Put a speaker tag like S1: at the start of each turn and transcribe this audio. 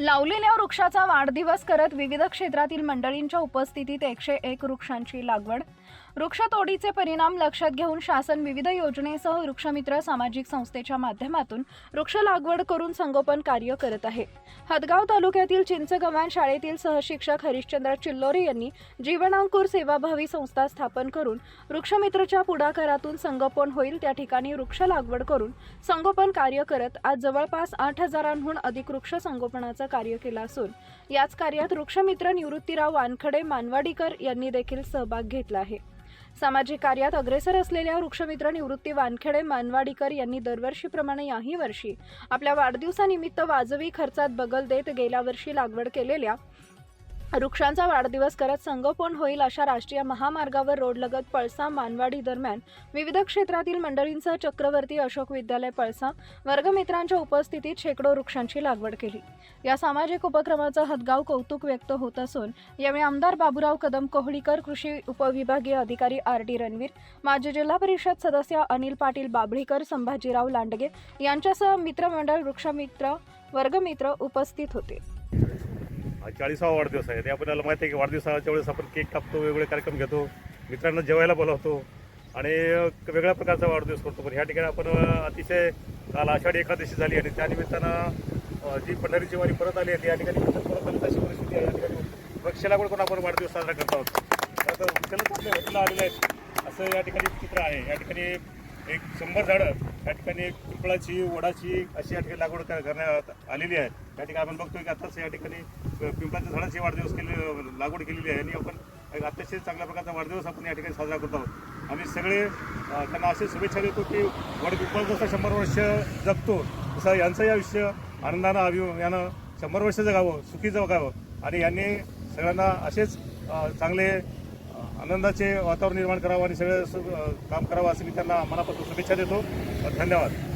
S1: लावलेल्या वृक्षाचा वाढदिवस करत विविध क्षेत्रातील मंडळींच्या उपस्थितीत एकशे एक वृक्षांची लागवड. वृक्षतोडीचे परिणाम लक्षात घेऊन शासन विविध योजनेसह वृक्षमित्र सामाजिक संस्थेच्या माध्यमातून वृक्ष लागवड करून संगोपन कार्य करत आहे. हदगाव तालुक्यातील चिंचगव्हाण शाळेतील सहशिक्षक हरिश्चंद्र चिल्लोरे यांनी जीवनांकुर सेवाभावी संस्था स्थापन करून वृक्षमित्रच्या पुढाकारातून संगोपन होईल. त्या ठिकाणी वृक्ष लागवड करून संगोपन कार्य करत आज जवळपास आठ हजारांहून अधिक वृक्ष संगोपनाचं कार्य केलं असून याच कार्यात वृक्षमित्र निवृत्तीराव वानखडे मानवाडीकर यांनी देखील सहभाग घेतला आहे. सामाजिक कार्यात अग्रेसर असलेल्या वृक्षमित्र निवृत्ती वानखेडे मानवाडीकर यांनी दरवर्षीप्रमाणे याही वर्षी आपल्या वाढदिवसानिमित्त वाजवी खर्चात बगल देत गेल्या वर्षी लागवड केलेल्या वृक्षांचा वाढदिवस करत संगोपन होईल अशा राष्ट्रीय महामार्गावर रोडलगत पळसा मानवाडी दरम्यान. विविध क्षेत्रातील मंडळींसह चक्रवर्ती अशोक विद्यालय पळसा वर्गमित्रांच्या उपस्थितीत शेकडो वृक्षांची लागवड केली. या सामाजिक उपक्रमाचं हदगाव कौतुक व्यक्त होत असून यावेळी आमदार बाबुराव कदम कोहळीकर कृषी उपविभागीय अधिकारी आर डी रणवीर माजी जिल्हा परिषद सदस्य अनिल पाटील बाभळीकर संभाजीराव लांडगे यांच्यासह मित्रमंडळ वृक्षमित्र वर्गमित्र उपस्थित होते.
S2: हा चाळीसावा वाढदिवस आहे. ते आपल्याला माहिती आहे की वाढदिवसाच्या वेळेस आपण केक कापतो वेगवेगळे कार्यक्रम घेतो मित्रांना जेवायला बोलावतो आणि वेगळ्या प्रकारचा वाढदिवस करतो. पण ह्या ठिकाणी आपण अतिशय काल आषाढी एकादशी झाली आणि त्यानिमित्तानं जी पंढरीची वारी परत आली आहे या ठिकाणी परत आली. अशी परिस्थिती आहे. या ठिकाणी वृक्ष लागवड करून आपण वाढदिवस साजरा करत आहोत. आता वृक्षाला आपल्या आलेले आहेत. असं या ठिकाणी चित्र आहे. या ठिकाणी एक शंभर झाडं या ठिकाणी एक पिंपळाची वडाची अशी या ठिकाणी लागवड करण्यात आलेली आहे. या ठिकाणी आपण बघतोय की आताच या ठिकाणी पिंपळाच्या झाडाची वाढदिवस केली लागवड केलेली आहे आणि आपण एक अतिशय चांगल्या प्रकारचा वाढदिवस आपण या ठिकाणी साजरा करत आहोत. आम्ही सगळे त्यांना असे शुभेच्छा देतो की वड पिंपळ जसं शंभर वर्ष जगतो तसं यांचंही आयुष्य आनंदानं अभियानं शंभर वर्ष जगावं सुखी जगावं. आणि यांनी सगळ्यांना असेच चांगले आनंदाचे वातावरण निर्माण करावं आणि सगळं काम करावं असं मी त्यांना मनापासून शुभेच्छा देतो. धन्यवाद.